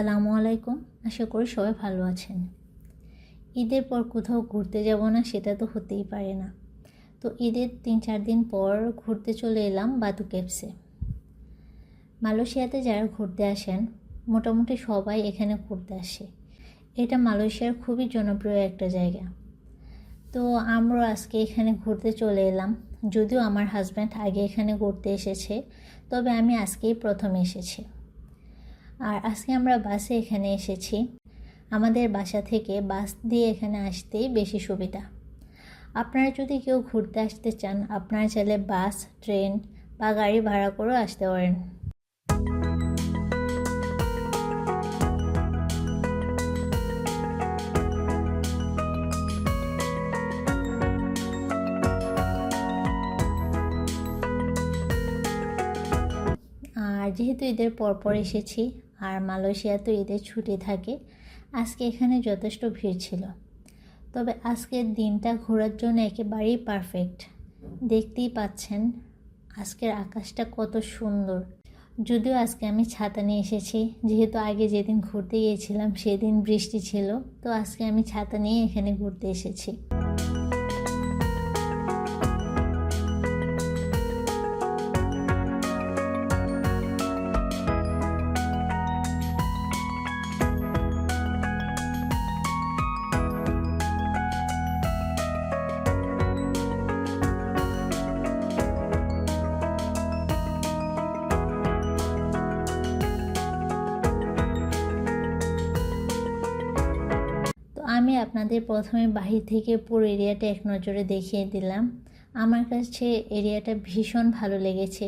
আসসালামু আলাইকুম। আশা করি সবাই ভালো আছেন। ঈদের পর কোথাও ঘুরতে যাব না, সেটা তো হতেই পারে না। তো ঈদের তিন চার দিন পর ঘুরতে চলে এলাম বাতু কেপসে মালয়েশিয়াতে যারা ঘুরতে আসেন, মোটামুটি সবাই এখানে ঘুরতে আসে। এটা মালয়েশিয়ার খুবই জনপ্রিয় একটা জায়গা। তো আমরা আজকে এখানে ঘুরতে চলে এলাম। যদিও আমার হাজব্যান্ড আগে এখানে ঘুরতে এসেছে, তবে আমি আজকেই প্রথম এসেছি। আর আজকে আমরা বাসে এখানে এসেছি। আমাদের বাসা থেকে বাস দিয়ে এখানে আসতেই বেশি সুবিধা। আপনারা যদি কেউ ঘুরতে আসতে চান, আপনারা চাইলে বাস, ট্রেন বা গাড়ি ভাড়া করেও আসতে পারেন। যেহেতু ঈদের পরপর এসেছি আর মালয়েশিয়া তো ঈদের ছুটি থাকে আজকে এখানে যথেষ্ট ভিড় ছিল। তবে আজকের দিনটা ঘোরার জন্য একেবারেই পারফেক্ট দেখতেই পাচ্ছেন আজকের আকাশটা কত সুন্দর। যদিও আজকে আমি ছাতা নিয়ে এসেছি যেহেতু আগে যেদিন ঘুরতে গিয়েছিলাম সেদিন বৃষ্টি ছিল তো আজকে আমি ছাতা নিয়ে এখানে ঘুরতে এসেছি। আপনাদের প্রথমে বাহির থেকে পুরো এরিয়াটা এক নজরে দেখিয়ে দিলাম। আমার কাছে এরিয়াটা ভীষণ ভালো লেগেছে।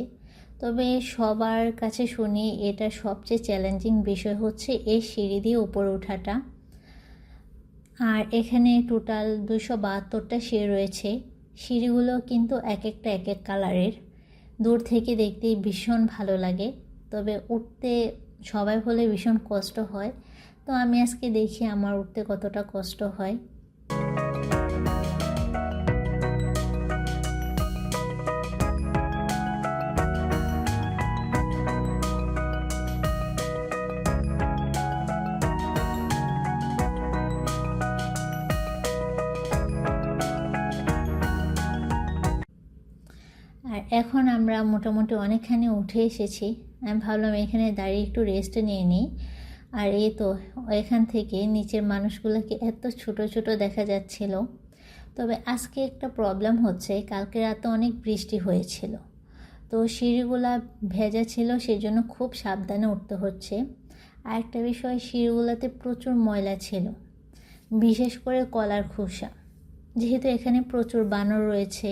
তবে সবার কাছে শুনি এটা সবচেয়ে চ্যালেঞ্জিং বিষয় হচ্ছে এই সিঁড়ি দিয়ে উপরে ওঠাটা। আর এখানে টোটাল দুশো বাহাত্তরটা সিঁড়ি রয়েছে। সিঁড়িগুলো কিন্তু এক একটা এক এক কালারের দূর থেকে দেখতে ভীষণ ভালো লাগে। তবে উঠতে সবাই হলে ভীষণ কষ্ট হয়। তো আমি আজকে দেখি আমার উঠতে কতটা কষ্ট হয়। আর এখন আমরা মোটামুটি অনেকখানি উঠে এসেছি। আমি ভাবলাম এখানে দাঁড়িয়ে একটু রেস্ট নিয়ে নিই। আর এই তো, এখান থেকে নিচের মানুষগুলোকে এত ছোট ছোট দেখা যাচ্ছিল। তবে আজকে একটা প্রবলেম হচ্ছে, কালকে রাতে অনেক বৃষ্টি হয়েছিল। তো সিঁড়িগুলা ভেজা ছিল সেই জন্য খুব সাবধানে উঠতে হচ্ছে। আর একটা বিষয়, সিঁড়িগুলোতে প্রচুর ময়লা ছিল, বিশেষ করে কলার খোসা। যেহেতু এখানে প্রচুর বানর রয়েছে,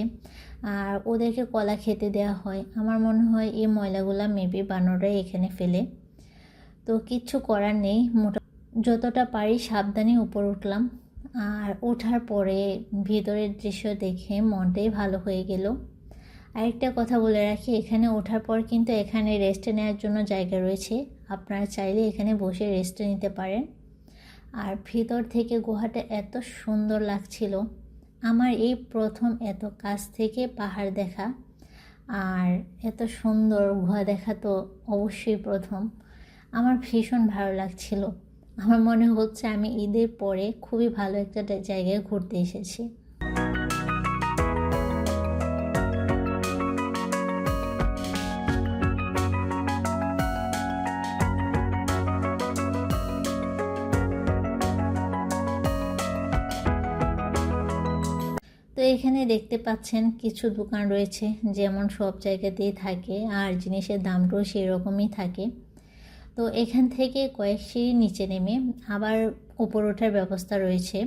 আর ওদেরকে কলা খেতে দেওয়া হয়, আমার মনে হয় এই ময়লাগুলো মেবি বানররাই এখানে ফেলে। তো কিচ্ছু করার নেই, মোটা, যতটা পারি সাবধানে উপর উঠলাম। আর ওঠার পরে ভিতরের দৃশ্য দেখে মনটাই ভালো হয়ে গেল। আরেকটা কথা বলে রাখি, এখানে ওঠার পর কিন্তু এখানে রেস্ট নেওয়ার জন্য জায়গা রয়েছে। আপনারা চাইলে এখানে বসে রেস্ট নিতে পারেন। আর ভিতর থেকে গুহাটা এত সুন্দর লাগছিল। আমার এই প্রথম এত কাছ থেকে পাহাড় দেখা। আর এত সুন্দর গুহা দেখা তো অবশ্যই প্রথম। আমার ভীষণ ভালো লাগছিল। আমার মনে হচ্ছে আমি ঈদের পরে খুবই ভালো একটা জায়গায় ঘুরতে এসেছি। তো এখানে দেখতে পাচ্ছেন কিছু দোকান রয়েছে, যেমন সব জায়গাতেই থাকে, আর জিনিসের দামটাও সেরকমই থাকে। তো এখান থেকে কয়েক সিঁড়ি নিচে নেমে আবার উপর ওঠার ব্যবস্থা রয়েছে।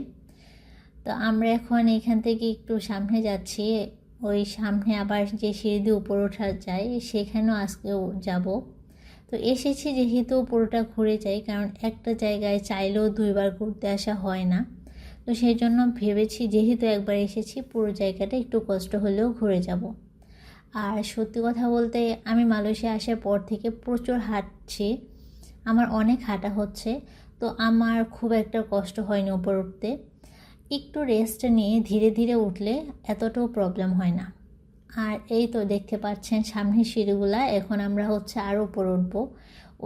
তো আমরা এখন এখান থেকে একটু সামনে যাচ্ছি। ওই সামনে আবার যে সিঁড়ি দিয়ে উপর ওঠা যায়, সেখানেও আজকেও যাব। তো এসেছি যেহেতু পুরোটা ঘুরে যাই, কারণ একটা জায়গায় চাইলেও দুইবার ঘুরতে আসা হয় না। তো সেই জন্য ভেবেছি যেহেতু একবার এসেছি, পুরো জায়গাটা একটু কষ্ট হলেও ঘুরে যাব। আর সত্যি কথা বলতে, আমি মালয়েশিয়া আসার পর থেকে প্রচুর হাঁটছি। আমার অনেক হাঁটা হচ্ছে, তো আমার খুব একটা কষ্ট হয়নি উপর উঠতে। একটু রেস্ট নিয়ে ধীরে ধীরে উঠলে এতটাও প্রবলেম হয় না। আর এই তো দেখতে পাচ্ছেন সামনের সিঁড়িগুলা, এখন আমরা হচ্ছে আরও উপর উঠবো।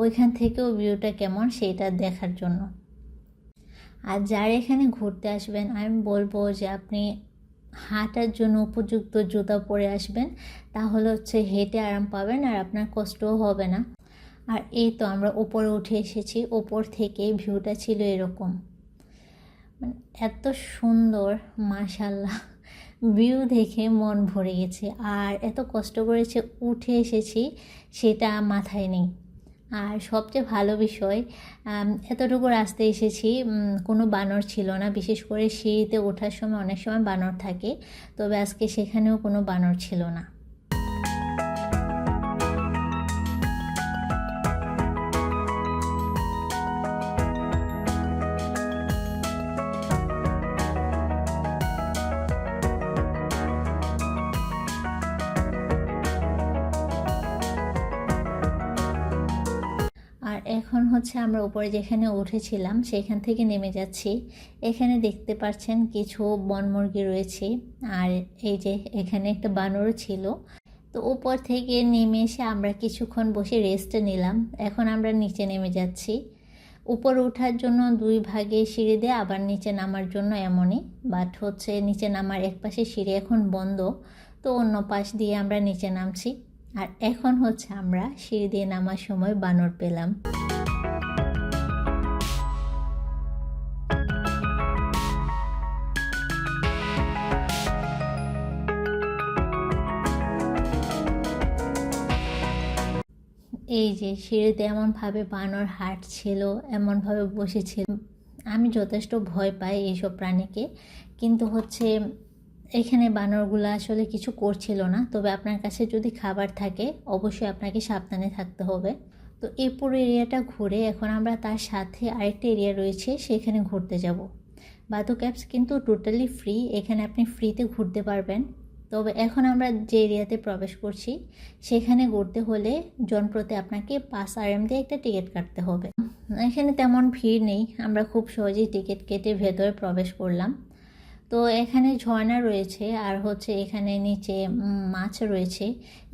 ওইখান থেকেও ভিউটা কেমন সেইটা দেখার জন্য। আর যারা এখানে ঘুরতে আসবেন, আমি বলব যে আপনি হাঁটার জন্য উপযুক্ত জুতা পরে আসবেন, তাহলে হচ্ছে হেঁটে আরাম পাবেন আর আপনার কষ্টও হবে না। আর এই তো আমরা ওপরে উঠে এসেছি। ওপর থেকে ভিউটা ছিল এরকম। মানে এত সুন্দর মাশাল্লাহ ভিউ দেখে মন ভরে গেছে। আর এত কষ্ট করেছে উঠে এসেছি, সেটা মাথায় নেই। আর সবচেয়ে ভালো বিষয় এতটুকু রাস্তা এসেছি কোনো বানর ছিল না। বিশেষ করে সিঁড়িতে ওঠার সময় অনেক সময় বানর থাকে। তবে আজকে সেখানেও কোনো বানর ছিল না। এখন হচ্ছে আমরা উপরে যেখানে উঠেছিলাম, সেখান থেকে নেমে যাচ্ছি। এখানে দেখতে পাচ্ছেন কিছু বনমুরগি রয়েছে, আর এই যে এখানে একটা বানরও ছিল। তো উপর থেকে নেমে এসে আমরা কিছুক্ষণ বসে রেস্ট নিলাম। এখন আমরা নিচে নেমে যাচ্ছি। উপর ওঠার জন্য দুই ভাগে সিঁড়ি দিয়ে, আবার নিচে নামার জন্য এমনই। বাট হচ্ছে নিচে নামার এক পাশে সিঁড়ি এখন বন্ধ, তো অন্য পাশ দিয়ে আমরা নিচে নামছি। আর এখন হচ্ছে আমরা সিঁড়ি দিয়ে নামার সময় বানর পেলাম। এই যে সিঁড়িতে এমনভাবে বানর হাঁটছিল, এমনভাবে বসেছিল। আমি যথেষ্ট ভয় পাই এইসব প্রাণীকে। কিন্তু হচ্ছে এখানে বানরগুলো আসলে কিছু করছিল না। তবে আপনার কাছে যদি খাবার থাকে, অবশ্যই আপনাকে সাবধানে থাকতে হবে। তো এই পুরো এরিয়াটা ঘুরে এখন আমরা তার সাথে আরেকটা এরিয়া রয়েছে, সেখানে ঘুরতে যাব। বাদু ক্যাবস কিন্তু টোটালি ফ্রি এখানে আপনি ফ্রিতে ঘুরতে পারবেন। তবে এখন আমরা যে এরিয়াতে প্রবেশ করছি, সেখানে ঘুরতে হলে জনপ্রতি আপনাকে পাঁচ আর এম দিয়ে একটা টিকিট কাটতে হবে। এখানে তেমন ভিড় নেই, আমরা খুব সহজেই টিকিট কেটে ভেতরে প্রবেশ করলাম। তো এখানে ঝর্ণা রয়েছে, আর হচ্ছে এখানে নিচে মাছ রয়েছে।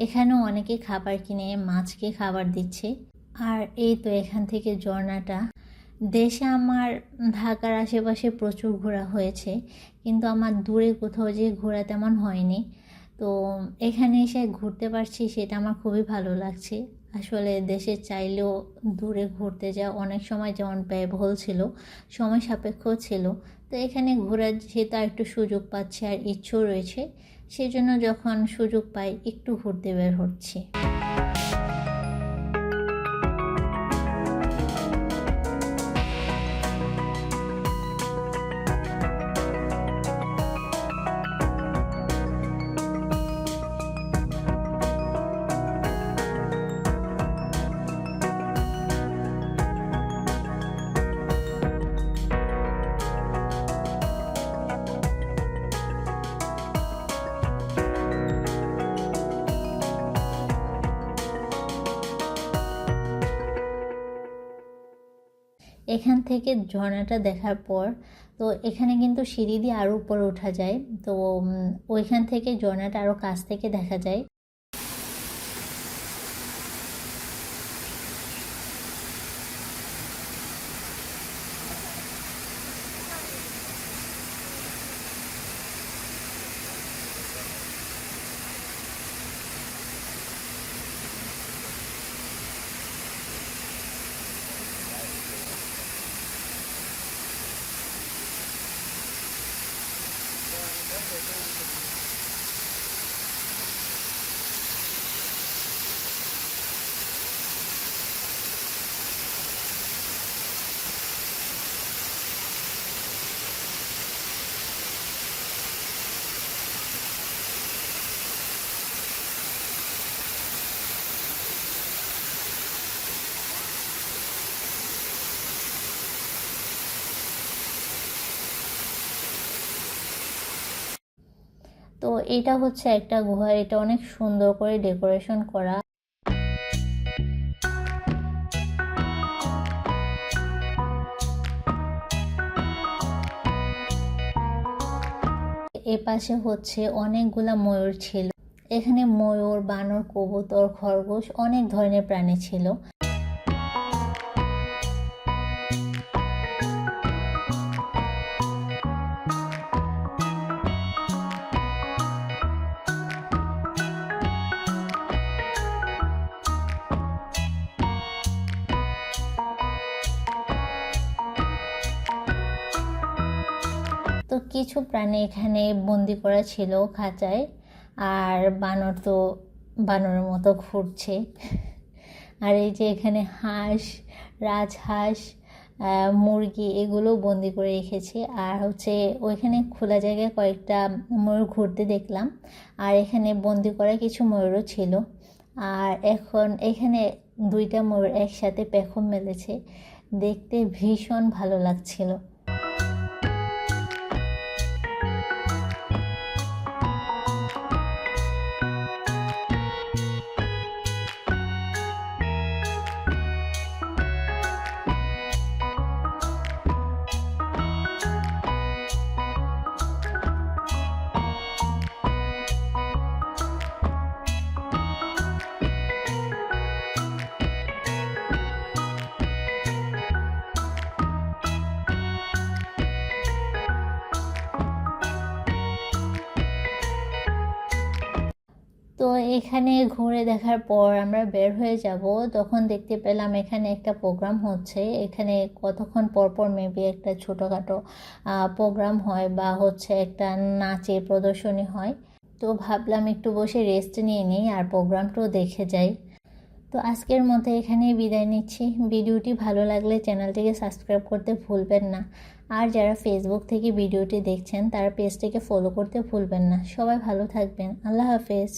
এখানেও অনেকে খাবার কিনে মাছকে খাবার দিচ্ছে। আর এই তো এখান থেকে ঝর্ণাটা। দেশে আমার ঢাকার আশেপাশে প্রচুর ঘোরা হয়েছে, কিন্তু আমার দূরে কোথাও যে ঘোরা তেমন হয়নি। তো এখানে এসে ঘুরতে পারছি সেটা আমার খুবই ভালো লাগছে। আসলে দেশে চাইলেও দূরে ঘুরতে যাওয়া অনেক সময় যেমন ব্যয়বহুল ছিল, সময় সাপেক্ষ ছিল। তো এখানে ঘোরার যেহেতু একটু সুযোগ পাচ্ছে আর ইচ্ছেও রয়েছে, সেজন্য যখন সুযোগ পাই একটু ঘুরতে বের হচ্ছি। এখান থেকে ঝর্ণাটা দেখার পর, তো এখানে কিন্তু সিঁড়ি দিয়ে আরও উপরে ওঠা যায়। তো ওইখান থেকে ঝর্ণাটা আরও কাছ থেকে দেখা যায়। তো এটা হচ্ছে একটা গুহা, এটা অনেক সুন্দর করে ডেকোরেশন করা। এ পাশে হচ্ছে অনেকগুলা ময়ূর ছিল। এখানে ময়ূর, বানর, কবুতর, খরগোশ অনেক ধরনের প্রাণী ছিল। কিছু প্রাণী এখানে বন্দি করা ছিল খাঁচায়, আর বানর তো বানরের মতো ঘুরছে। আর এই যে এখানে হাঁস, রাজহাঁস মুরগি এগুলো বন্দি করে রেখেছে। আর হচ্ছে ওইখানে খোলা জায়গায় কয়েকটা ময়ূর ঘুরতে দেখলাম, আর এখানে বন্দি করা কিছু ময়ূরও ছিল। আর এখন এখানে দুইটা ময়ূর একসাথে পেখম মেলেছে। দেখতে ভীষণ ভালো লাগছিল। এখানে ঘুরে দেখার পর আমরা বের হয়ে যাব। তখন দেখতে পেলাম এখানে একটা প্রোগ্রাম হচ্ছে। এখানে কতক্ষণ পর পর মেবি একটা ছোটোখাটো প্রোগ্রাম হয় বা হচ্ছে একটা নাচের প্রদর্শনী হয়। তো ভাবলাম একটু বসে রেস্ট নিয়ে নিই আর প্রোগ্রামটাও দেখে যাই। তো আজকের মতো এখানেই বিদায় নিচ্ছি। ভিডিওটি ভালো লাগলে চ্যানেলটিকে সাবস্ক্রাইব করতে ভুলবেন না। আর যারা ফেসবুক থেকে ভিডিওটি দেখছেন, তারা পেজটিকে ফলো করতে ভুলবেন না। সবাই ভালো থাকবেন। আল্লাহ হাফেজ।